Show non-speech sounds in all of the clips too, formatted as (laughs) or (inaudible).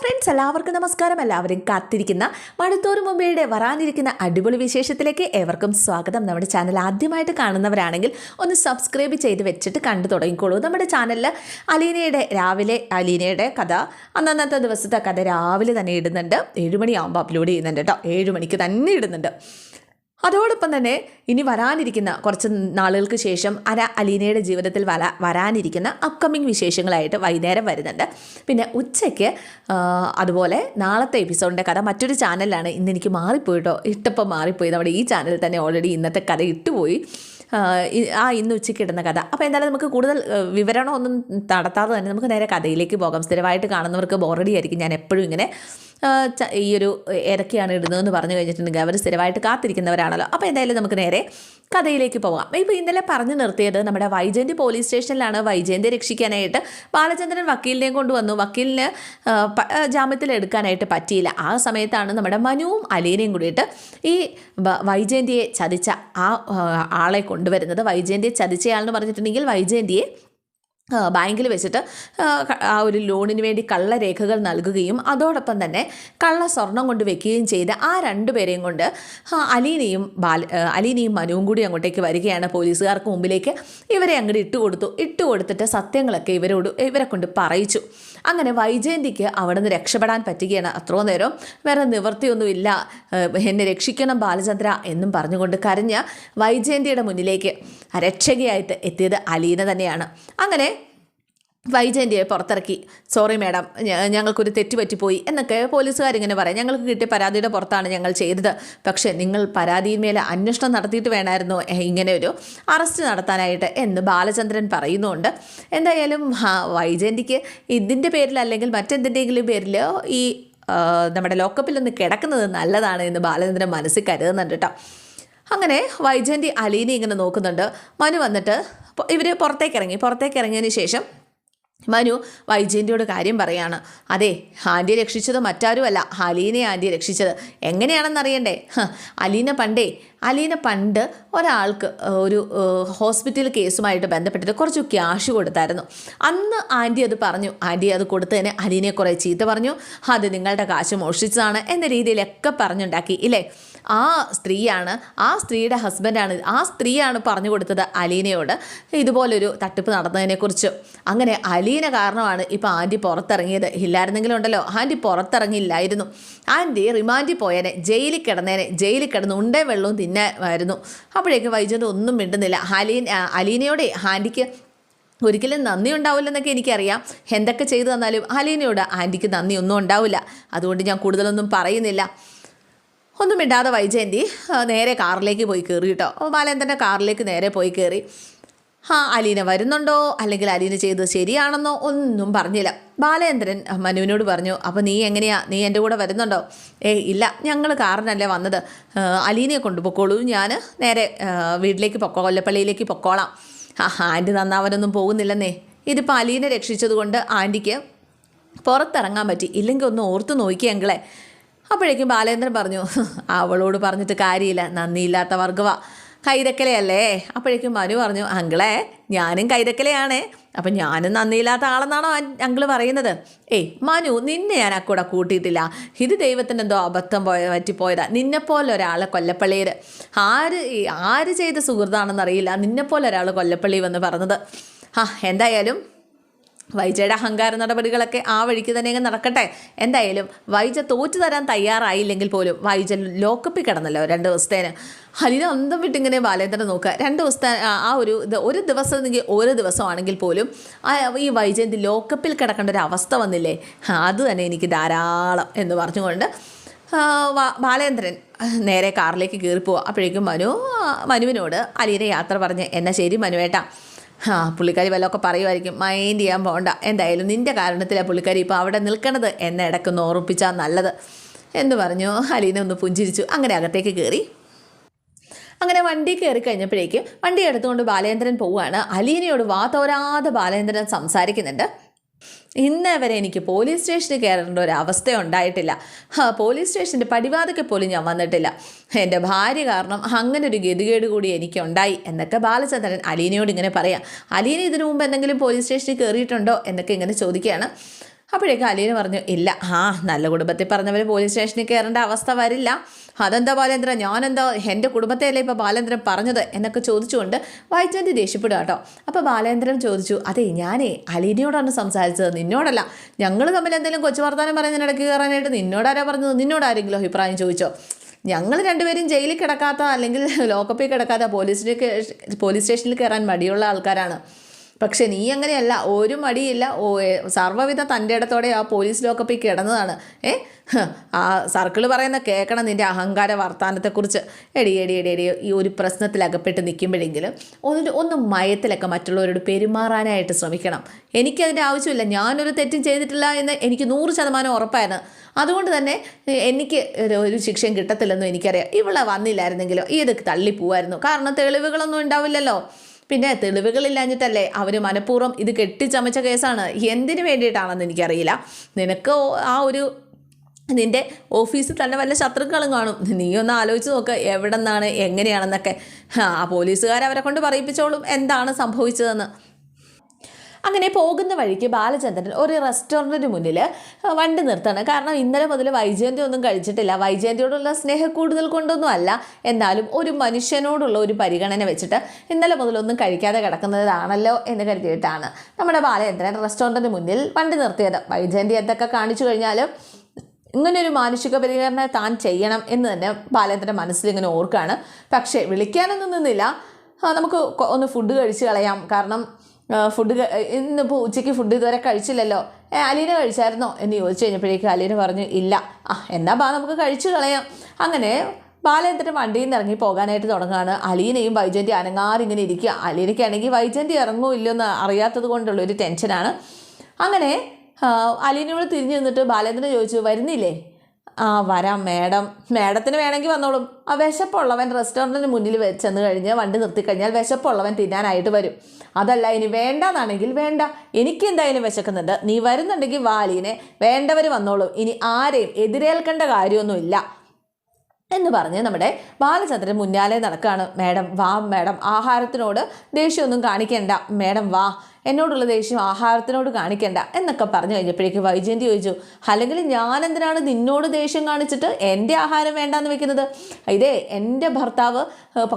Friends എല്ലാവർക്കും നമസ്കാരം. എല്ലാവരും കാത്തിരിക്കുന്ന മണത്തൂർ മുംബൈയുടെ വരാനിരിക്കുന്ന അടിപൊളി വിശേഷത്തിലേക്ക് ഏവർക്കും സ്വാഗതം. നമ്മുടെ ചാനൽ ആദ്യമായിട്ട് കാണുന്നവരാണെങ്കിൽ ഒന്ന് സബ്സ്ക്രൈബ് ചെയ്ത് വെച്ചിട്ട് കണ്ടു തുടങ്ങിക്കോളൂ. നമ്മുടെ ചാനലിൽ അലീനയുടെ രാവിലെ അലീനയുടെ കഥ അന്നന്നത്തെ ദിവസത്തെ കഥ രാവിലെ തന്നെ ഇടുന്നുണ്ട്. ഏഴുമണിയാകുമ്പോൾ അപ്ലോഡ് ചെയ്യുന്നുണ്ട് കേട്ടോ. ഏഴ് മണിക്ക് തന്നെ ഇടുന്നുണ്ട്. അതോടൊപ്പം തന്നെ ഇനി വരാനിരിക്കുന്ന കുറച്ച് നാളുകൾക്ക് ശേഷം അര അലീനയുടെ ജീവിതത്തിൽ വര വരാനിരിക്കുന്ന അപ്കമിങ് വിശേഷങ്ങളായിട്ട് വൈകുന്നേരം വരുന്നുണ്ട്. പിന്നെ ഉച്ചയ്ക്ക് അതുപോലെ നാളത്തെ എപ്പിസോഡിന്റെ കഥ മറ്റൊരു ചാനലിലാണ് ഇന്ന് എനിക്ക് മാറിപ്പോയിട്ടോ ഇട്ടപ്പം മാറിപ്പോയി. നമ്മുടെ ഈ ചാനലിൽ തന്നെ ഓൾറെഡി ഇന്നത്തെ കഥ ഇട്ടുപോയി. ആ, ഇന്ന് ഉച്ചയ്ക്ക് ഇടുന്ന കഥ. അപ്പോൾ എന്തായാലും നമുക്ക് കൂടുതൽ വിവരണമൊന്നും നടത്താതെ തന്നെ നമുക്ക് നേരെ കഥയിലേക്ക് പോകാം. സ്ഥിരമായിട്ട് കാണുന്നവർക്ക് ബോറടി ആയിരിക്കും. ഞാൻ എപ്പോഴും ഇങ്ങനെ ഈ ഒരു ഏതൊക്കെയാണ് ഇടുന്നതെന്ന് പറഞ്ഞു കഴിഞ്ഞിട്ടുണ്ടെങ്കിൽ അവർ സ്ഥിരമായിട്ട് കാത്തിരിക്കുന്നവരാണല്ലോ. അപ്പോൾ എന്തായാലും നമുക്ക് നേരെ കഥയിലേക്ക് പോകാം. ഇപ്പോൾ ഇന്നലെ പറഞ്ഞു നിർത്തിയത് നമ്മുടെ വൈജയന്തി പോലീസ് സ്റ്റേഷനിലാണ് വൈജയന്തി രക്ഷിക്കാനായിട്ട്. ബാലചന്ദ്രൻ വക്കീലിനെ കൊണ്ടുവന്നു. വക്കീലിന് ജാമ്യത്തിൽ എടുക്കാനായിട്ട് പറ്റിയില്ല. ആ സമയത്താണ് നമ്മുടെ മനുവും അലീനയും കൂടിയിട്ട് ഈ വൈജയന്തിയെ ചതിച്ച ആ ആളെ കൊണ്ടുവരുന്നത്. വൈജയന്തിയെ ചതിച്ചയാളെന്ന് പറഞ്ഞിട്ടുണ്ടെങ്കിൽ വൈജയന്തിയെ ബാങ്കിൽ വെച്ചിട്ട് ആ, ഒരു ലോണിന് വേണ്ടി കള്ളരേഖകൾ നൽകുകയും അതോടൊപ്പം തന്നെ കള്ള സ്വർണം കൊണ്ട് വെക്കുകയും ചെയ്ത് ആ രണ്ടുപേരെയും കൊണ്ട് അലീനയും ബാല അലീനയും മനുവും കൂടി അങ്ങോട്ടേക്ക് വരികയാണ് പോലീസുകാർക്ക് മുമ്പിലേക്ക്. ഇവരെ അങ്ങോട്ട് ഇട്ട് കൊടുത്തു. ഇട്ട് കൊടുത്തിട്ട് സത്യങ്ങളൊക്കെ ഇവരോട് ഇവരെ കൊണ്ട് പറയിച്ചു. അങ്ങനെ വൈജയന്തിക്ക് അവിടെ നിന്ന് രക്ഷപ്പെടാൻ പറ്റുകയാണ്. അത്രോ നേരം വേറെ നിവൃത്തിയൊന്നുമില്ല. എന്നെ രക്ഷിക്കണം ബാലചന്ദ്ര എന്നും പറഞ്ഞുകൊണ്ട് കരഞ്ഞ വൈജയന്തിയുടെ മുന്നിലേക്ക് രക്ഷകയായിട്ട് എത്തിയത് അലീന തന്നെയാണ്. അങ്ങനെ വൈജയന്തിയെ പുറത്തിറക്കി. സോറി മാഡം ഞങ്ങൾക്കൊരു തെറ്റ് പറ്റിപ്പോയി എന്നൊക്കെ പോലീസുകാരിങ്ങനെ പറയാം. ഞങ്ങൾക്ക് കിട്ടിയ പരാതിയുടെ പുറത്താണ് ഞങ്ങൾ ചെയ്തത്. പക്ഷേ നിങ്ങൾ പരാതിയിന്മേൽ അന്വേഷണം നടത്തിയിട്ട് വേണമായിരുന്നു. ഇങ്ങനെ ഒരു അറസ്റ്റ് നടത്താനായിട്ട് എന്ന് ബാലചന്ദ്രൻ പറയുന്നുണ്ട്. എന്തായാലും വൈജയന്തിക്ക് ഇതിന്റെ പേരിൽ അല്ലെങ്കിൽ മറ്റെന്തിന്റെങ്കിലും പേരിൽ ഈ നമ്മുടെ നമ്മുടെ ലോക്കപ്പിലൊന്ന് കിടക്കുന്നത് നല്ലതാണ് എന്ന് ബാലചന്ദ്രൻ മനസ്സിൽ കരുതുന്നുണ്ട് കേട്ടോ. അങ്ങനെ വൈജയന്തി അലീനെ ഇങ്ങനെ നോക്കുന്നുണ്ട്. മനു വന്നിട്ട് ഇവർ പുറത്തേക്ക് ഇറങ്ങി. പുറത്തേക്ക് ഇറങ്ങിയതിന് ശേഷം മനു വൈജയന്തിയോട് കാര്യം പറയാണ്. അതെ ആന്റി രക്ഷിച്ചത് മറ്റാരുമല്ല. അലീനെ ആന്റി രക്ഷിച്ചത്. എങ്ങനെയാണെന്ന് അറിയണ്ടേ? ഹ, അലീന പണ്ടേ അലീന പണ്ട് ഒരാൾക്ക് ഒരു ഹോസ്പിറ്റൽ കേസുമായിട്ട് ബന്ധപ്പെട്ടിട്ട് കുറച്ച് ക്യാഷ് കൊടുത്തായിരുന്നു. അന്ന് ആന്റി അത് പറഞ്ഞു. ആന്റി അത് കൊടുത്തതിന് അലീനെ കുറേ ചീത്ത പറഞ്ഞു. അത് നിങ്ങളുടെ കാശ് മോഷ്ടിച്ചതാണ് എന്ന രീതിയിലൊക്കെ പറഞ്ഞുണ്ടാക്കി ഇല്ലേ? ആ സ്ത്രീയാണ് ആ സ്ത്രീയുടെ ഹസ്ബൻഡാണ് ആ സ്ത്രീയാണ് പറഞ്ഞു കൊടുത്തത് അലീനയോട്. ഇതുപോലൊരു തട്ടിപ്പ് നടന്നതിനെക്കുറിച്ച്. അങ്ങനെ അലീന കാരണമാണ് ഇപ്പോൾ ആന്റി പുറത്തിറങ്ങിയത്. ഇല്ലായിരുന്നെങ്കിലും ഉണ്ടല്ലോ ആന്റി പുറത്തിറങ്ങിയില്ലായിരുന്നു ആന്റി റിമാൻഡിൽ പോയേനെ. ജയിലിൽ കിടന്നേനെ. ജയിലിൽ കിടന്ന് ഉണ്ടേ വെള്ളവും തിന്നായിരുന്നു അപ്പോഴേക്കും വൈജന് ഒന്നും മിണ്ടുന്നില്ല. അലീൻ അലീനയോടെ ആന്റിക്ക് ഒരിക്കലും നന്ദി ഉണ്ടാവില്ലെന്നൊക്കെ എനിക്കറിയാം. എന്തൊക്കെ ചെയ്തു തന്നാലും അലീനയോട് ആന്റിക്ക് നന്ദി ഒന്നും ഉണ്ടാവില്ല. അതുകൊണ്ട് ഞാൻ കൂടുതലൊന്നും പറയുന്നില്ല. ഒന്നും മിണ്ടാതെ വൈജയന്തി നേരെ കാറിലേക്ക് പോയി കയറി കേട്ടോ. ബാലേന്ദ്രന്റെ കാറിലേക്ക് നേരെ പോയി കയറി ആ അലീന വരുന്നുണ്ടോ? അല്ലെങ്കിൽ അലീന ചെയ്തത് ശരിയാണെന്നോ ഒന്നും പറഞ്ഞില്ല. ബാലേന്ദ്രൻ മനുവിനോട് പറഞ്ഞു അപ്പോൾ നീ എങ്ങനെയാ? നീ എന്റെ കൂടെ വരുന്നുണ്ടോ? ഏയ് ഇല്ല. ഞങ്ങൾ കാറിനല്ലേ വന്നത്. അലീനയെ കൊണ്ടുപോയിക്കോളൂ. ഞാൻ നേരെ വീട്ടിലേക്ക് പൊക്കോ കൊല്ലപ്പള്ളിയിലേക്ക് പൊക്കോളാം. ആ ആന്റി നന്നാവനൊന്നും പോകുന്നില്ലെന്നേ. ഇതിപ്പോൾ അലീനെ രക്ഷിച്ചതുകൊണ്ട് ആന്റിക്ക് പുറത്തിറങ്ങാൻ പറ്റി. ഇല്ലെങ്കിൽ ഒന്ന് ഓർത്ത് നോക്കിയെങ്കിലേ അപ്പോഴേക്കും ബാലേന്ദ്രൻ പറഞ്ഞു അവളോട് പറഞ്ഞിട്ട് കാര്യമില്ല നന്ദിയില്ലാത്ത വർഗവ കൈതക്കലയല്ലേ? അപ്പോഴേക്കും മനു പറഞ്ഞു അങ്കിളെ ഞാനും കൈതക്കലയാണ്. അപ്പം ഞാനും നന്ദിയില്ലാത്ത ആളെന്നാണോ അങ്കിൾ പറയുന്നത്? ഏയ് മനു നിന്നെ ഞാൻ അക്കൂടെ കൂട്ടിയിട്ടില്ല. ഇത് ദൈവത്തിന്റെ എന്തോ അബദ്ധം പോയ പറ്റിപ്പോയതാ. നിന്നെപ്പോലെ ഒരാളെ കൊല്ലപ്പള്ളിയിൽ ആര് ആര് ചെയ്ത സുഹൃത്താണെന്നറിയില്ല. നിന്നെപ്പോലെ ഒരാൾ കൊല്ലപ്പള്ളി വന്ന് പറഞ്ഞത്. ആ എന്തായാലും വൈജയുടെ അഹങ്കാര നടപടികളൊക്കെ ആ വഴിക്ക് തന്നെ നടക്കട്ടെ. എന്തായാലും വൈജ തോറ്റു തരാൻ തയ്യാറായില്ലെങ്കിൽ പോലും വൈജ ലോക്കപ്പിൽ കിടന്നല്ലോ രണ്ട് ദിവസത്തേന്. ഹലിത അന്തം വിട്ടിങ്ങനെ ബാലേന്ദ്രൻ നോക്കുക. രണ്ട് ദിവസത്തെ ആ- ഒരു ഇത് ഒരു ദിവസം എങ്കിൽ ഒരു ദിവസമാണെങ്കിൽ പോലും ആ ഈ വൈജയന്തി ലോക്കപ്പിൽ കിടക്കേണ്ട ഒരു അവസ്ഥ വന്നില്ലേ? അത് തന്നെ എനിക്ക് ധാരാളം എന്ന് പറഞ്ഞുകൊണ്ട് ബാലേന്ദ്രൻ നേരെ കാറിലേക്ക് കയറി പോവുക അപ്പോഴേക്കും മനു മനുവിനോട് അലീനെ യാത്ര പറഞ്ഞ് എന്നാൽ ശരി മനുവേട്ടാ. ആ പുള്ളിക്കാരി വല്ലതൊക്കെ പറയുമായിരിക്കും. മൈൻഡ് ചെയ്യാൻ പോകണ്ട. എന്തായാലും നിന്റെ കാരണത്തിലാണ് പുള്ളിക്കാരി ഇപ്പോൾ അവിടെ നിൽക്കണത്. എന്നെ ഇടയ്ക്കൊന്ന് ഓർമ്മിപ്പിച്ചാൽ നല്ലത്. എന്ന് പറഞ്ഞു. അലീന ഒന്ന് പുഞ്ചിരിച്ചു. അങ്ങനെ അകത്തേക്ക് കയറി അങ്ങനെ വണ്ടി കയറി കഴിഞ്ഞപ്പോഴേക്കും വണ്ടി എടുത്തുകൊണ്ട് ബാലേന്ദ്രൻ പോവുകയാണ്. അലീനയോട് വാ തോരാതെ ബാലേന്ദ്രൻ സംസാരിക്കുന്നുണ്ട്. ഇന്നേ വരെ എനിക്ക് പോലീസ് സ്റ്റേഷനിൽ കയറേണ്ട ഒരു അവസ്ഥ ഉണ്ടായിട്ടില്ല പോലീസ് സ്റ്റേഷന്റെ പടിവാതയ്ക്ക് പോലും ഞാൻ വന്നിട്ടില്ല. എന്റെ ഭാര്യ കാരണം അങ്ങനെ ഒരു ഗതികേട് കൂടി എനിക്കുണ്ടായി എന്നൊക്കെ ബാലചന്ദ്രൻ അലീനയോട് ഇങ്ങനെ പറയാം. അലീന ഇതിനു മുമ്പ് എന്തെങ്കിലും പോലീസ് സ്റ്റേഷനിൽ കയറിയിട്ടുണ്ടോ എന്നൊക്കെ ഇങ്ങനെ ചോദിക്കുകയാണ്. അപ്പോഴേക്കും അലീന പറഞ്ഞു ഇല്ല ആ നല്ല കുടുംബത്തിൽ പറഞ്ഞവർ പോലീസ് സ്റ്റേഷനിൽ കയറേണ്ട അവസ്ഥ വരില്ല. അതെന്താ ബാലേന്ദ്രൻ ഞാനെന്താ എന്റെ കുടുംബത്തെയല്ലേ ഇപ്പോൾ ബാലേന്ദ്രൻ പറഞ്ഞത്? എന്നൊക്കെ ചോദിച്ചുകൊണ്ട് വൈജയന്തി ദേഷ്യപ്പെടുക കേട്ടോ അപ്പോൾ ബാലേന്ദ്രൻ ചോദിച്ചു അതെ ഞാനേ അലീനയോടാണ് സംസാരിച്ചത് നിന്നോടല്ല. ഞങ്ങൾ തമ്മിൽ എന്തെങ്കിലും കൊച്ചു വർത്താനം പറയുന്നതിനിടയ്ക്ക് കയറാനായിട്ട് നിന്നോടാരാ പറഞ്ഞത്? നിന്നോട് ആരെങ്കിലും അഭിപ്രായം ചോദിച്ചോ? ഞങ്ങൾ രണ്ടുപേരും ജയിലിൽ കിടക്കാത്ത അല്ലെങ്കിൽ ലോക്കപ്പിൽ കിടക്കാത്ത പോലീസിലേക്ക് പോലീസ് സ്റ്റേഷനിൽ കയറാൻ മടിയുള്ള ആൾക്കാരാണ്. പക്ഷെ നീ അങ്ങനെയല്ല ഒരു മടിയില്ല. ഓ സർവവിധ തന്റെ ഇടത്തോടെ ആ പോലീസ് ലോക്കപ്പിൽ കിടന്നതാണ്. ഏ ആ സർക്കിൾ പറയുന്ന കേൾക്കണം നിന്റെ അഹങ്കാര വർത്തമാനത്തെക്കുറിച്ച് എടി എടി എടി എടി ഈ ഒരു പ്രശ്നത്തിൽ അകപ്പെട്ട് നിൽക്കുമ്പോഴെങ്കിലും ഒന്ന് ഒന്ന് മയത്തിലൊക്കെ മറ്റുള്ളവരോട് പെരുമാറാനായിട്ട് ശ്രമിക്കണം. എനിക്കതിന്റെ ആവശ്യമില്ല. ഞാനൊരു തെറ്റും ചെയ്തിട്ടില്ല എന്ന് എനിക്ക് നൂറ് ശതമാനം ഉറപ്പായിരുന്നു. അതുകൊണ്ട് തന്നെ എനിക്ക് ഒരു- ഒരു ശിക്ഷയും കിട്ടത്തില്ലെന്നും എനിക്കറിയാം. ഇവിടെ വന്നില്ലായിരുന്നെങ്കിലോ? ഇതൊക്കെ തള്ളിപ്പോവായിരുന്നു കാരണം തെളിവുകളൊന്നും ഉണ്ടാവില്ലല്ലോ. പിന്നെ തെളിവുകളില്ലാഞ്ഞിട്ടല്ലേ അവർ മനഃപൂർവം ഇത് കെട്ടിച്ചമച്ച കേസാണ്. എന്തിനു വേണ്ടിയിട്ടാണെന്ന് എനിക്കറിയില്ല. നിനക്ക് ആ ഒരു നിന്റെ ഓഫീസിൽ തന്നെ വല്ല ശത്രുക്കളും കാണും. നീ ഒന്ന് ആലോചിച്ച് നോക്ക് എവിടെ നിന്നാണ് എങ്ങനെയാണെന്നൊക്കെ ആ പോലീസുകാർ അവരെ കൊണ്ട് പറയിപ്പിച്ചോളും. എന്താണ് സംഭവിച്ചതെന്ന്. അങ്ങനെ പോകുന്ന വഴിക്ക് ബാലചന്ദ്രൻ ഒരു റെസ്റ്റോറന്റിന് മുന്നിൽ വണ്ടി നിർത്താണ്. കാരണം ഇന്നലെ മുതൽ വൈജയന്തി ഒന്നും കഴിച്ചിട്ടില്ല. വൈജയന്തിയോടുള്ള സ്നേഹം കൂടുതൽ കൊണ്ടൊന്നും അല്ല. എന്നാലും ഒരു മനുഷ്യനോടുള്ള ഒരു പരിഗണന വെച്ചിട്ട് ഇന്നലെ മുതലൊന്നും കഴിക്കാതെ കിടക്കുന്നതാണല്ലോ എന്ന് കരുതിയിട്ടാണ് നമ്മുടെ ബാലചന്ദ്രൻ റെസ്റ്റോറന്റിന് മുന്നിൽ വണ്ടി നിർത്തിയത്. വൈജയന്തി എന്തൊക്കെ കാണിച്ചു കഴിഞ്ഞാലും ഇങ്ങനൊരു മാനുഷിക പരിഗണന താൻ ചെയ്യണം എന്ന് തന്നെ ബാലേന്ദ്രന്റെ മനസ്സിൽ ഇങ്ങനെ ഓർക്കുകയാണ് പക്ഷേ വിളിക്കാനൊന്നും നിന്നില്ല. നമുക്ക് ഒന്ന് ഫുഡ് കഴിച്ച് കളയാം. കാരണം ഫുഡ് ഇന്നിപ്പോൾ ഉച്ചയ്ക്ക് ഫുഡ് ഇതുവരെ കഴിച്ചില്ലല്ലോ. ഏ അലീന കഴിച്ചായിരുന്നോ? എന്ന് ചോദിച്ചു കഴിഞ്ഞപ്പോഴേക്കും അലീന പറഞ്ഞു ഇല്ല. ആ എന്നാ ബാ നമുക്ക് കഴിച്ചു കളയാം. അങ്ങനെ ബാലേന്ദ്രൻ വണ്ടിയിൽ നിന്ന് ഇറങ്ങി പോകാനായിട്ട് തുടങ്ങുകയാണ്. അലീനയും വൈജയന്തി അനങ്ങാതെ ഇങ്ങനെ ഇരിക്കുക. അലീനയ്ക്കാണെങ്കിൽ വൈജയന്തി ഇറങ്ങുമോ ഇല്ലയോ എന്ന് അറിയാത്തത് കൊണ്ടുള്ള ഒരു ടെൻഷനാണ് അങ്ങനെ അലീനയോട് തിരിഞ്ഞു നിന്നിട്ട് ബാലേന്ദ്രൻ ചോദിച്ചു വരുന്നില്ലേ? ആ വരാം മേഡം. മേഡത്തിന് വേണമെങ്കിൽ വന്നോളും. ആ വിശപ്പുള്ളവൻ റെസ്റ്റോറന്റിന് മുന്നിൽ ചെന്ന് കഴിഞ്ഞ് വണ്ടി നിർത്തിക്കഴിഞ്ഞാൽ വിശപ്പുള്ളവൻ തിന്നാനായിട്ട് വരും. അതല്ല ഇനി വേണ്ടാന്നാണെങ്കിൽ വേണ്ട. എനിക്ക് എന്തായാലും വിശക്കുന്നുണ്ട്. നീ വരുന്നുണ്ടെങ്കിൽ വാലീനെ വേണ്ടവർ വന്നോളും. ഇനി ആരെയും എതിരേൽക്കേണ്ട കാര്യമൊന്നുമില്ല. എന്ന് പറഞ്ഞ് നമ്മുടെ ബാലചന്ദ്രൻ മുന്നാലെ നടക്കുകയാണ് മേഡം വാ മേഡം ആഹാരത്തിനോട് ദേഷ്യമൊന്നും കാണിക്കേണ്ട. മേഡം വാ എന്നോടുള്ള ദേഷ്യം ആഹാരത്തിനോട് കാണിക്കേണ്ട എന്നൊക്കെ പറഞ്ഞു കഴിഞ്ഞപ്പോഴേക്ക് വൈജയന്തി ചോദിച്ചു അല്ലെങ്കിൽ ഞാൻ എന്തിനാണ് നിന്നോട് ദേഷ്യം കാണിച്ചിട്ട് എന്റെ ആഹാരം വേണ്ടാന്ന് വെക്കുന്നത്? ഇതേ എന്റെ ഭർത്താവ്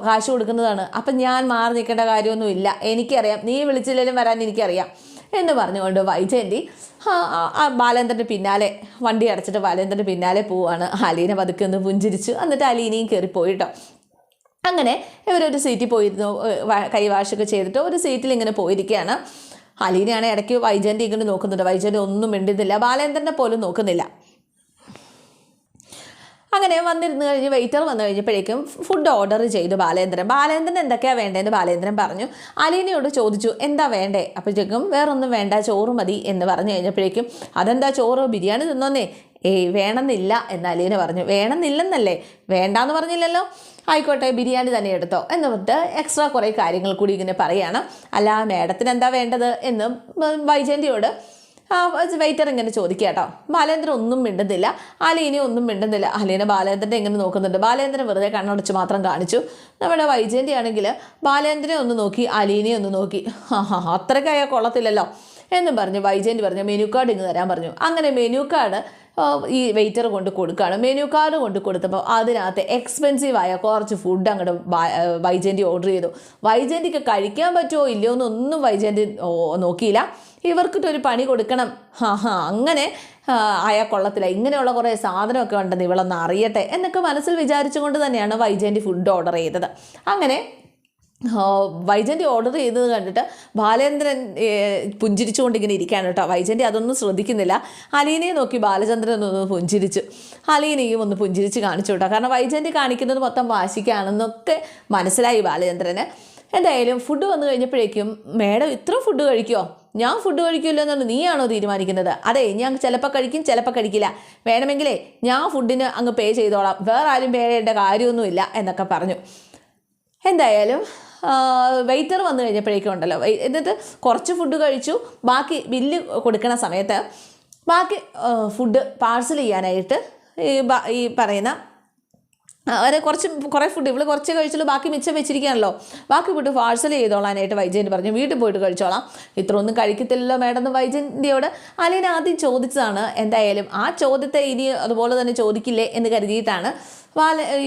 കാശ് കൊടുക്കുന്നതാണ്. അപ്പം ഞാൻ മാറി നിൽക്കേണ്ട കാര്യമൊന്നുമില്ല. എനിക്കറിയാം. നീ വിളിച്ചില്ലെങ്കിലും വരാൻ എനിക്കറിയാം. എന്ന് പറഞ്ഞുകൊണ്ട് വൈജയന്തി ബാലേന്ദ്രന്റെ പിന്നാലെ വണ്ടി അടച്ചിട്ട് ബാലേന്ദ്രന്റെ പിന്നാലെ പോവാണ്. അലീന പതുക്കെ ഒന്ന് പുഞ്ചിരിച്ചു. എന്നിട്ട് അലീനയും കയറിപ്പോയി കേട്ടോ അങ്ങനെ ഇവരൊരു സീറ്റിൽ പോയിരുന്നു കൈവാഷൊക്കെ ചെയ്തിട്ട് ഒരു സീറ്റിൽ ഇങ്ങനെ പോയിരിക്കുകയാണ്. അലീനയാണ് ഇടയ്ക്ക് വൈജയന്തി ഇങ്ങനെ നോക്കുന്നുണ്ട്. വൈജയന്തി ഒന്നും മിണ്ടുന്നില്ല. ബാലേന്ദ്രനെ പോലും നോക്കുന്നില്ല. അങ്ങനെ വന്നിരുന്ന് കഴിഞ്ഞ് വെയിറ്റർ വന്നു കഴിഞ്ഞപ്പോഴേക്കും ഫുഡ് ഓർഡർ ചെയ്തു ബാലേന്ദ്രൻ. ബാലേന്ദ്രൻ എന്തൊക്കെയാണ് വേണ്ടതെന്ന് ബാലേന്ദ്രൻ പറഞ്ഞു. അലീനയോട് ചോദിച്ചു എന്താ വേണ്ടേ? അപ്പോഴത്തേക്കും വേറൊന്നും വേണ്ട ചോറ് മതി എന്ന് പറഞ്ഞു കഴിഞ്ഞപ്പോഴേക്കും അതെന്താ ചോറ്? ബിരിയാണി തിന്നോന്നേ. ഏയ് വേണമെന്നില്ല എന്ന് അലീന പറഞ്ഞു. വേണമെന്നില്ലെന്നല്ലേ? വേണ്ടാന്ന് പറഞ്ഞില്ലല്ലോ. ആയിക്കോട്ടെ ബിരിയാണി തന്നെ എടുത്തോ എന്ന് പറഞ്ഞിട്ട് എക്സ്ട്രാ കുറേ കാര്യങ്ങൾ കൂടി ഇങ്ങനെ പറയുകയാണ് അല്ല മേഡത്തിന് എന്താ വേണ്ടത്? എന്ന് വൈജയന്തിയോട് ആ വെയിറ്റർ ഇങ്ങനെ ചോദിക്കുക കേട്ടോ. ബാലേന്ദ്രൻ ഒന്നും മിണ്ടുന്നില്ല. അലീനെ ഒന്നും മിണ്ടുന്നില്ല. അലീന ബാലേന്ദ്രനെ ഇങ്ങനെ നോക്കുന്നുണ്ട്? ബാലേന്ദ്രൻ വെറുതെ കണ്ണടച്ച് മാത്രം കാണിച്ചു. നമ്മുടെ വൈജയന്തി ആണെങ്കിൽ ബാലേന്ദ്രനെ ഒന്ന് നോക്കി അലീനെ ഒന്ന് നോക്കി. (laughs) ആ ഹാ അത്രയ്ക്കായ കൊള്ളത്തില്ലല്ലോ. എന്നും പറഞ്ഞു. വൈജയന്തി പറഞ്ഞു മെനു കാർഡ് ഇങ്ങ് തരാൻ പറഞ്ഞു. അങ്ങനെ മെനു കാർഡ് ഈ വെയിറ്റർ കൊണ്ട് കൊടുക്കുകയാണ് മെനു കാർഡ് കൊണ്ട് കൊടുത്തപ്പോൾ അതിനകത്ത് എക്സ്പെൻസീവായ കുറച്ച് ഫുഡ് അങ്ങോട്ട് വൈജയന്തി ഓർഡർ ചെയ്തു. വൈജയന്തിക്ക് കഴിക്കാൻ പറ്റുമോ ഇല്ലയോ എന്നൊന്നും വൈജയന്തി നോക്കിയില്ല. നോക്കിയില്ല ഇവർക്കിട്ടൊരു പണി കൊടുക്കണം. ഹാ ഹാ അങ്ങനെ ആയ കൊള്ളത്തില്ല. ഇങ്ങനെയുള്ള കുറേ സാധനമൊക്കെ ഉണ്ടെന്ന് ഇവളൊന്ന് അറിയട്ടെ എന്നൊക്കെ മനസ്സിൽ വിചാരിച്ചുകൊണ്ട് തന്നെയാണ് വൈജയന്തി ഫുഡ് ഓർഡർ ചെയ്തത്. അങ്ങനെ വൈജയന്തി ഓർഡർ ചെയ്തത് കണ്ടിട്ട് ബാലേന്ദ്രൻ പുഞ്ചിരിച്ചുകൊണ്ട് ഇങ്ങനെ ഇരിക്കുകയാണ് കേട്ടോ. വൈജന്റെ അതൊന്നും ശ്രദ്ധിക്കുന്നില്ല. അലീനയെ നോക്കി ബാലചന്ദ്രൻ ഒന്ന് പുഞ്ചിരിച്ചു. അലീനയും ഒന്ന് പുഞ്ചിരിച്ച് കാണിച്ചു കേട്ടോ. കാരണം വൈജന്റെ കാണിക്കുന്നത് മൊത്തം വാശിക്കാണെന്നൊക്കെ മനസ്സിലായി ബാലചന്ദ്രന്. എന്തായാലും ഫുഡ് വന്നു കഴിഞ്ഞപ്പോഴേക്കും മേഡം ഇത്ര ഫുഡ് കഴിക്കുമോ ഞാൻ ഫുഡ് കഴിക്കില്ല എന്നാണ് നീയാണോ തീരുമാനിക്കുന്നത്? അതെ ഞാൻ ചിലപ്പോൾ കഴിക്കും ചിലപ്പോൾ കഴിക്കില്ല. വേണമെങ്കിലേ ഞാൻ ഫുഡിന് അങ്ങ് പേ ചെയ്തോളാം. വേറെ ആരും പേ ചെയ്യേണ്ട കാര്യമൊന്നുമില്ല എന്നൊക്കെ പറഞ്ഞു. എന്തായാലും വെയിറ്റർ വന്നു കഴിഞ്ഞപ്പോഴേക്കും ഉണ്ടല്ലോ. എന്നിട്ട് കുറച്ച് ഫുഡ് കഴിച്ചു. ബാക്കി ബില്ല് കൊടുക്കുന്ന സമയത്ത് ബാക്കി ഫുഡ് പാഴ്സൽ ചെയ്യാനായിട്ട് ഈ ഈ പറയുന്ന അതായത് കുറച്ച് കുറേ ഫുഡ് ഇവൾ കുറച്ച് കഴിച്ചുള്ളൂ ബാക്കി മിച്ചം വെച്ചിരിക്കുകയാണല്ലോ. ബാക്കി ഫുഡ് പാഴ്സൽ ചെയ്തോളാനായിട്ട് വൈജയന്തി പറഞ്ഞു. വീട്ടിൽ പോയിട്ട് കഴിച്ചോളാം. ഇത്ര ഒന്നും കഴിക്കത്തില്ലല്ലോ മേഡം എന്ന് വൈജയന്തിയോട് അലീന ആദ്യം ചോദിച്ചതാണ് എന്തായാലും ആ ചോദ്യത്തെ ഇനി അതുപോലെ തന്നെ ചോദിക്കില്ലേ? എന്ന് കരുതിയിട്ടാണ്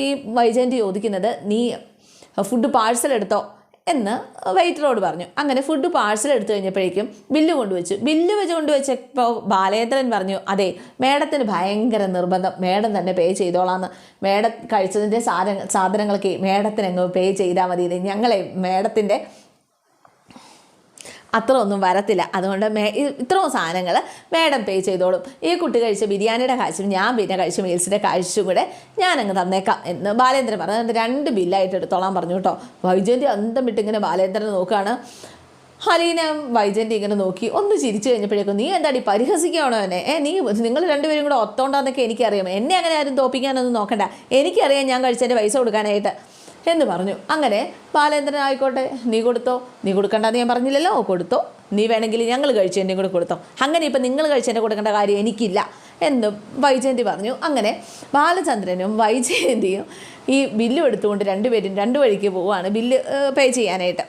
ഈ വൈജയന്തി ചോദിക്കുന്നത്. നീ ഫുഡ് പാഴ്സൽ എടുത്തോ എന്ന് വെയിറ്ററോട് പറഞ്ഞു. അങ്ങനെ ഫുഡ് പാഴ്സൽ എടുത്തു കഴിഞ്ഞപ്പോഴേക്കും ബില്ല് കൊണ്ടുവച്ചു. ബില്ല് വെച്ച് കൊണ്ടുവച്ചപ്പോൾ ബാലേന്ദ്രൻ പറഞ്ഞു അതെ മേഡത്തിന് ഭയങ്കര നിർബന്ധം. മേഡം തന്നെ പേ ചെയ്തോളാന്ന്. മേഡം കഴിച്ചതിന്റെ സാധന സാധനങ്ങൾക്ക് മേഡത്തിന് അങ്ങ് പേ ചെയ്താൽ മതി ഞങ്ങളെ മേഡത്തിന്റെ അത്ര ഒന്നും വരത്തില്ല. അതുകൊണ്ട് മേ ഇത്രയും സാധനങ്ങൾ മേഡം പേ ചെയ്തോളും. ഈ കുട്ടി കഴിച്ച ബിരിയാണിയുടെ കാഴ്ചയും ഞാൻ പിന്നെ കഴിച്ച മീൽസിന്റെ കാഴ്ചയും കൂടെ ഞാനങ്ങ് തന്നേക്കാം എന്ന് ബാലേന്ദ്രൻ പറഞ്ഞു. രണ്ട് ബില്ലായിട്ട് എടുത്തോളാൻ പറഞ്ഞു കേട്ടോ. വൈജയന്തി അന്തം വിട്ടിങ്ങനെ ബാലേന്ദ്രൻ നോക്കുകയാണ്. ഹലീന വൈജയന്തി ഇങ്ങനെ നോക്കി. ഒന്ന് ചിരിച്ചു കഴിഞ്ഞപ്പോഴേക്കും നീ എന്താടി പരിഹസിക്കുകയാണോ എന്നെ? ഏ നീ നിങ്ങൾ രണ്ടുപേരും കൂടെ ഒത്തോണ്ടാന്നൊക്കെ എനിക്കറിയാം. എന്നെ അങ്ങനെ ആരും തോപ്പിക്കാനൊന്നും നോക്കണ്ട. എനിക്കറിയാം ഞാൻ കഴിച്ചതിന്റെ പൈസ കൊടുക്കാനായിട്ട്. എന്ന് പറഞ്ഞു. അങ്ങനെ ബാലേന്ദ്രൻ ആയിക്കോട്ടെ നീ കൊടുത്തോ? നീ കൊടുക്കണ്ടെന്ന് ഞാൻ പറഞ്ഞില്ലല്ലോ? കൊടുത്തോ. നീ വേണമെങ്കിൽ ഞങ്ങൾ കഴിച്ചു കഴിച്ചതിന്റെയും കൂടെ കൊടുത്തോ. അങ്ങനെ ഇപ്പം നിങ്ങൾ കഴിച്ച് എന്നെ കൊടുക്കേണ്ട കാര്യം എനിക്കില്ല എന്ന് വൈജയന്തി പറഞ്ഞു. അങ്ങനെ ബാലചന്ദ്രനും വൈജയന്തിയും ഈ ബില്ലും എടുത്തുകൊണ്ട് രണ്ടുപേരും രണ്ടു വഴിക്ക് പോവുകയാണ് ബില്ല് പേ ചെയ്യാനായിട്ട്.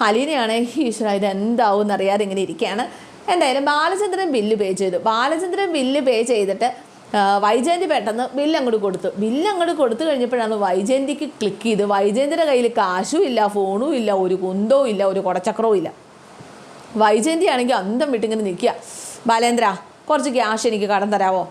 അലീനയാണ് ഈശ്വര ഇത് എന്താവും എന്നറിയാതെ ഇങ്ങനെ ഇരിക്കുകയാണ്. എന്തായാലും ബാലചന്ദ്രൻ ബില്ല് പേ ചെയ്തു. ബാലചന്ദ്രൻ ബില്ല് പേ ചെയ്തിട്ട് വൈജയന്തി പെട്ടെന്ന് ബില്ല് അങ്ങോട്ട് കൊടുത്തു. ബില്ല് അങ്ങോട്ട് കൊടുത്തു കഴിഞ്ഞപ്പോഴാണ് വൈജയന്തിക്ക് ക്ലിക്ക് ചെയ്ത് വൈജയന്തിയുടെ കയ്യിൽ കാശും ഇല്ല ഫോണും ഇല്ല ഒരു കുന്തവും ഇല്ല ഒരു കുടച്ചക്രവും ഇല്ല. വൈജയന്തി ആണെങ്കിൽ അന്തം വിട്ടിങ്ങനെ നിൽക്കുക. ബാലേന്ദ്ര കുറച്ച് ക്യാഷ് എനിക്ക് കടം തരാവോ?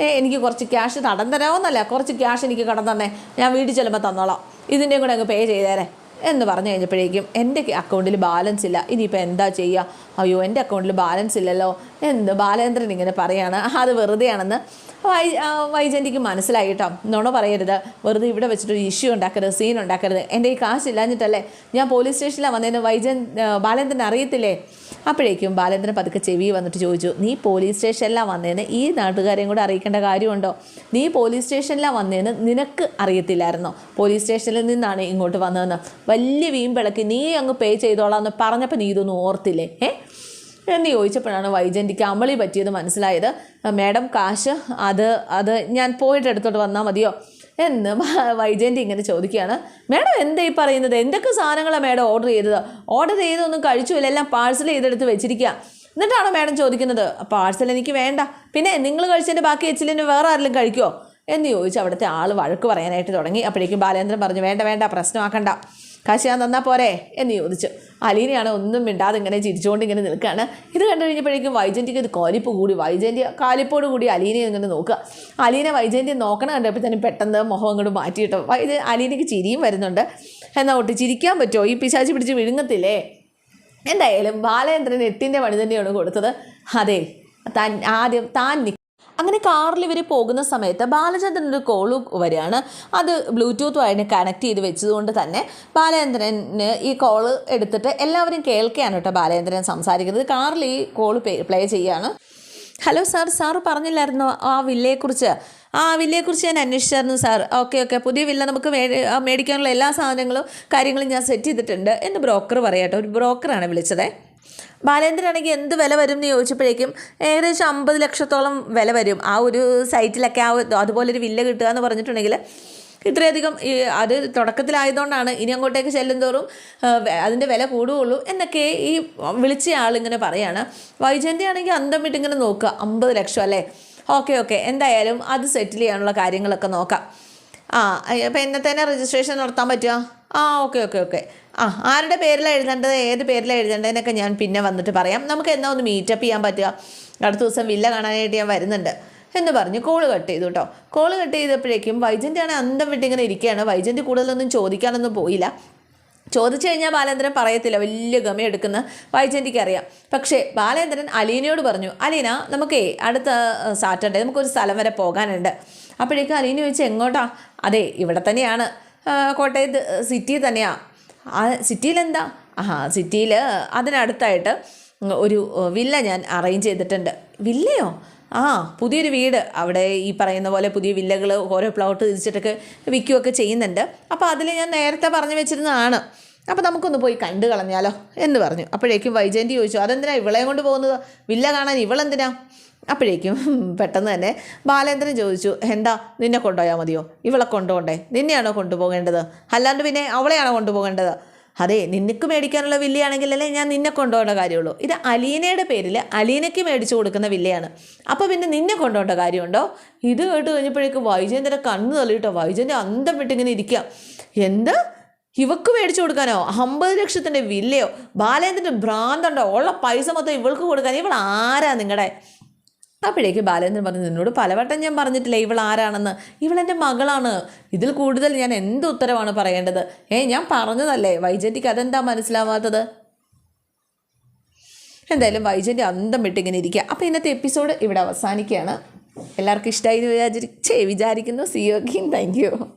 ഏ എനിക്ക് കുറച്ച് ക്യാഷ് തടം തരാമോ എന്നല്ല കുറച്ച് ക്യാഷ് എനിക്ക് കടം തന്നെ. ഞാൻ വീട്ടിൽ ചെല്ലുമ്പോൾ തന്നോളാം. ഇതിന്റെയും കൂടെ അങ്ങ് പേ ചെയ്തേരെ. എന്ന് പറഞ്ഞു കഴിഞ്ഞപ്പോഴേക്കും എന്റെ അക്കൗണ്ടിൽ ബാലൻസ് ഇല്ല. ഇനിയിപ്പോൾ എന്താ ചെയ്യുക അയ്യോ എന്റെ അക്കൗണ്ടിൽ ബാലൻസ് ഇല്ലല്ലോ. എന്ത് ബാലേന്ദ്രൻ ഇങ്ങനെ പറയാണ്. അത് വെറുതെയാണെന്ന് വൈ വൈജന്റിക്ക് മനസ്സിലായിട്ടോ നുണ പറയരുത്. വെറുതെ ഇവിടെ വെച്ചിട്ട് ഒരു ഇഷ്യൂ ഉണ്ടാക്കരുത് സീൻ ഉണ്ടാക്കരുത്. എന്റെ ഈ കാശ് ഇല്ലാഞ്ഞിട്ടല്ലേ ഞാൻ പോലീസ് സ്റ്റേഷനിലാണ് വന്നതിന് വൈജൻ ബാലേന്ദ്രൻ അറിയത്തില്ലേ? അപ്പോഴേക്കും ബാലേന്ദ്രൻ പതുക്കെ ചെവി വന്നിട്ട് ചോദിച്ചു നീ പോലീസ് സ്റ്റേഷനിലാണ് വന്നതിന് ഈ നാട്ടുകാരെയും കൂടെ അറിയിക്കേണ്ട കാര്യമുണ്ടോ? നീ പോലീസ് സ്റ്റേഷനിലാണ് വന്നതിന് നിനക്ക് അറിയത്തില്ലായിരുന്നോ? പോലീസ് സ്റ്റേഷനിൽ നിന്നാണ് ഇങ്ങോട്ട് വന്നതെന്ന്. വലിയ വീമ്പിളക്കി നീ അങ്ങ് പേ ചെയ്തോളാം എന്ന് പറഞ്ഞപ്പോൾ നീ ഇതൊന്നും ഓർത്തില്ലേ? ഏ? എന്ന് ചോദിച്ചപ്പോഴാണ് വൈജയന്തിക്ക് അമളി പറ്റിയത് മനസ്സിലായത്. മാഡം കാശ് അത് അത് ഞാൻ പോയിട്ട് എടുത്തോട്ട് വന്നാൽ മതിയോ? എന്ന് വൈജയന്തി ഇങ്ങനെ ചോദിക്കുകയാണ്. മാഡം എന്താ ഈ പറയുന്നത്? എന്തൊക്കെ സാധനങ്ങളാണ് മാഡം ഓർഡർ ചെയ്തത്? ഓർഡർ ചെയ്തൊന്നും കഴിച്ചുമില്ല എല്ലാം പാഴ്സൽ ചെയ്തെടുത്ത് വെച്ചിരിക്കുക എന്നിട്ടാണോ മാഡം ചോദിക്കുന്നത്? പാഴ്സൽ എനിക്ക് വേണ്ട. പിന്നെ നിങ്ങൾ കഴിച്ചതിന്റെ ബാക്കി എച്ചിലിന് വേറെ ആരെങ്കിലും കഴിക്കുമോ എന്ന് ചോദിച്ച് അവിടുത്തെ ആൾ വഴക്ക് പറയാനായിട്ട് തുടങ്ങി. അപ്പോഴേക്കും ബാലേന്ദ്രൻ പറഞ്ഞു വേണ്ട വേണ്ട പ്രശ്നമാക്കണ്ട. കാശ് ഞാൻ തന്നാൽ പോരെ എന്ന് ചോദിച്ചു. അലീനയാണ് ഒന്നും മിണ്ടാതെ ഇങ്ങനെ ചിരിച്ചുകൊണ്ട് ഇങ്ങനെ നിൽക്കുകയാണ് ഇത് കണ്ടു കഴിഞ്ഞപ്പോഴേക്കും വൈജന്റിക്ക് ഇത് കോലിപ്പ് കൂടി. വൈജന്റി കാലിപ്പോട് കൂടി അലീനയെ ഇങ്ങനെ നോക്കുക. അലീന വൈജന്റി നോക്കണം കണ്ടപ്പോൾ തന്നെ പെട്ടെന്ന് മുഖം അങ്ങോട്ട് മാറ്റിയിട്ടോ വൈജ അലീനയ്ക്ക് ചിരിയും വരുന്നുണ്ട്. എന്നാൽ ഒട്ട് ചിരിക്കാൻ പറ്റുമോ? ഈ പിശാചി പിടിച്ച് വിഴുങ്ങത്തില്ലേ? എന്തായാലും ബാലേന്ദ്രൻ എട്ടിന്റെ പണി തന്നെയാണ് കൊടുത്തത്. അതെ താൻ ആദ്യം താൻ അങ്ങനെ കാറിൽ ഇവർ പോകുന്ന സമയത്ത് ബാലചന്ദ്രൻ ഒരു കോൾ വരികയാണ്. അത് ബ്ലൂടൂത്ത് ബ്ലൂടൂത്തുമായിട്ട് കണക്ട് ചെയ്ത് വെച്ചതുകൊണ്ട് തന്നെ ബാലചന്ദ്രന് ഈ കോൾ എടുത്തിട്ട് എല്ലാവരും കേൾക്കുകയാണ് കേട്ടോ ബാലചന്ദ്രൻ സംസാരിക്കുന്നത്. കാറിൽ ഈ കോൾ പ്ലേ ചെയ്യുകയാണ്. ഹലോ സാർ സാർ പറഞ്ഞില്ലായിരുന്നോ ആ വില്ലയെക്കുറിച്ച്? ആ വില്ലയെക്കുറിച്ച് ഞാൻ അന്വേഷിച്ചായിരുന്നു സാർ ഓക്കെ ഓക്കെ പുതിയ വില്ല നമുക്ക് മേടിക്കാനുള്ള എല്ലാ സാധനങ്ങളും കാര്യങ്ങളും ഞാൻ സെറ്റ് ചെയ്തിട്ടുണ്ട് എന്ന് ബ്രോക്കർ പറയാട്ടോ. ഒരു ബ്രോക്കറാണ് വിളിച്ചത്. ബാലേന്ദ്രനാണെങ്കിൽ എന്ത് വില വരും എന്ന് ചോദിച്ചപ്പോഴേക്കും ഏകദേശം അമ്പത് ലക്ഷത്തോളം വില വരും. ആ ഒരു സൈറ്റിലൊക്കെ ആ അതുപോലൊരു വില്ല കിട്ടുക എന്ന് പറഞ്ഞിട്ടുണ്ടെങ്കിൽ ഇത്രയധികം അത് തുടക്കത്തിലായതുകൊണ്ടാണ് ഇനി അങ്ങോട്ടേക്ക് ചെല്ലുന്തോറും അതിന്റെ വില കൂടുകയുള്ളൂ എന്നൊക്കെ ഈ വിളിച്ച ആളിങ്ങനെ പറയാണ്. വൈജയന്തി ആണെങ്കിൽ അന്തം വിട്ടിങ്ങനെ നോക്കുക. അമ്പത് ലക്ഷം അല്ലേ? Okay okay. എന്തായാലും അത് സെറ്റിൽ ചെയ്യാനുള്ള കാര്യങ്ങളൊക്കെ നോക്കാം. ആ അപ്പോൾ എന്നത്തേനെ രജിസ്ട്രേഷൻ നടത്താൻ പറ്റുക? ആ ഓക്കെ ഓക്കെ ഓക്കെ. ആ ആരുടെ പേരിലാണ് എഴുതേണ്ടത്? ഏത് പേരിലാണ് എഴുതേണ്ടതെന്നൊക്കെ ഞാൻ പിന്നെ വന്നിട്ട് പറയാം. നമുക്ക് എന്നാ ഒന്ന് മീറ്റപ്പ് ചെയ്യാൻ പറ്റുക? അടുത്ത ദിവസം വില്ല കാണാനായിട്ട് ഞാൻ വരുന്നുണ്ട് എന്ന് പറഞ്ഞ് കോൾ കട്ട് ചെയ്തു കേട്ടോ കോൾ കട്ട് ചെയ്തപ്പോഴേക്കും വൈജന്റാണ് അന്തം വിട്ടിങ്ങനെ ഇരിക്കുകയാണ്. വൈജന്റ് കൂടുതലൊന്നും ചോദിക്കാനൊന്നും പോയില്ല. ചോദിച്ചു കഴിഞ്ഞാൽ ബാലേന്ദ്രൻ പറയത്തില്ല. വലിയ ഗമ എടുക്കുന്ന അറിയാം പക്ഷേ ബാലേന്ദ്രൻ അലീനയോട് പറഞ്ഞു അലീന നമുക്കേ അടുത്ത സാറ്റർഡേ നമുക്കൊരു സ്ഥലം വരെ പോകാനുണ്ട്. അപ്പോഴേക്കും അലീന ചോദിച്ചു എങ്ങോട്ടാ? അതെ ഇവിടെ തന്നെയാണ്. കോട്ടയത്ത് സിറ്റി തന്നെയാണ് ആ സിറ്റിയിലെന്താ? ആ സിറ്റിയിൽ അതിനടുത്തായിട്ട് ഒരു വില്ല ഞാൻ അറേഞ്ച് ചെയ്തിട്ടുണ്ട്. വില്ലയോ? ആ പുതിയൊരു വീട്. അവിടെ ഈ പറയുന്ന പോലെ പുതിയ വില്ലകൾ ഓരോ പ്ലോട്ട് തിരിച്ചിട്ടൊക്കെ വിൽക്കുകയൊക്കെ ചെയ്യുന്നുണ്ട്. അപ്പോൾ അതിൽ ഞാൻ നേരത്തെ പറഞ്ഞു വെച്ചിരുന്നതാണ്. അപ്പോൾ നമുക്കൊന്ന് പോയി കണ്ടു കളഞ്ഞാലോ എന്ന് പറഞ്ഞു. അപ്പോഴേക്കും വൈജയന്തി ചോദിച്ചു അതെന്തിനാ ഇവളെയും കൊണ്ട് പോകുന്നത്? വില്ല കാണാൻ ഇവളെന്തിനാ? അപ്പോഴേക്കും പെട്ടെന്ന് തന്നെ ബാലേന്ദ്രൻ ചോദിച്ചു എന്താ നിന്നെ കൊണ്ടുപോയാൽ മതിയോ? ഇവളെ കൊണ്ടുപോകണ്ടേ? നിന്നെയാണോ കൊണ്ടുപോകേണ്ടത്? അല്ലാണ്ട് പിന്നെ അവളെയാണോ കൊണ്ടുപോകേണ്ടത്? അതെ നിനക്ക് മേടിക്കാനുള്ള വില്ലയാണെങ്കിലല്ലേ ഞാൻ നിന്നെ കൊണ്ടുപോകേണ്ട കാര്യമുള്ളൂ. ഇത് അലീനയുടെ പേരിൽ അലീനയ്ക്ക് മേടിച്ചു കൊടുക്കുന്ന വില്ലയാണ്. അപ്പോൾ പിന്നെ നിന്നെ കൊണ്ടുപോകേണ്ട കാര്യമുണ്ടോ? ഇത് കേട്ട് കഴിഞ്ഞപ്പോഴേക്കും വൈജയന്റെ കണ്ണ് തള്ളിയിട്ടോ വൈജയന്റെ അന്തം വിട്ടിങ്ങനെ ഇരിക്കുക എന്ത്? ഇവക്ക് മേടിച്ചു കൊടുക്കാനോ? അമ്പത് ലക്ഷത്തിന്റെ വില്ലയോ? ബാലേന്ദ്രന്റെ ഭ്രാന്തണ്ടോ? ഉള്ള പൈസ മൊത്തം ഇവൾക്ക് കൊടുക്കാൻ. ഇവൾ ആരാ നിങ്ങളുടെ അപ്പോഴേക്ക് ബാലേന്ദ്രൻ പറഞ്ഞു നിന്നോട് പലവട്ടം ഞാൻ പറഞ്ഞിട്ടില്ല ഇവൾ ആരാണെന്ന് ഇവളെന്റെ മകളാണ്. ഇതിൽ കൂടുതൽ ഞാൻ എന്ത് ഉത്തരവാണ് പറയേണ്ടത്? ഏ ഞാൻ പറഞ്ഞതല്ലേ വൈജന്റിക്ക് അതെന്താ മനസ്സിലാവാത്തത്? എന്തായാലും വൈജന്റെ അന്തം വിട്ടിങ്ങനെ ഇരിക്കുക. അപ്പോൾ ഇന്നത്തെ എപ്പിസോഡ് ഇവിടെ അവസാനിക്കുകയാണ്. എല്ലാവർക്കും ഇഷ്ടമായി വിചാരിച്ച് വിചാരിക്കുന്നു. C you thank you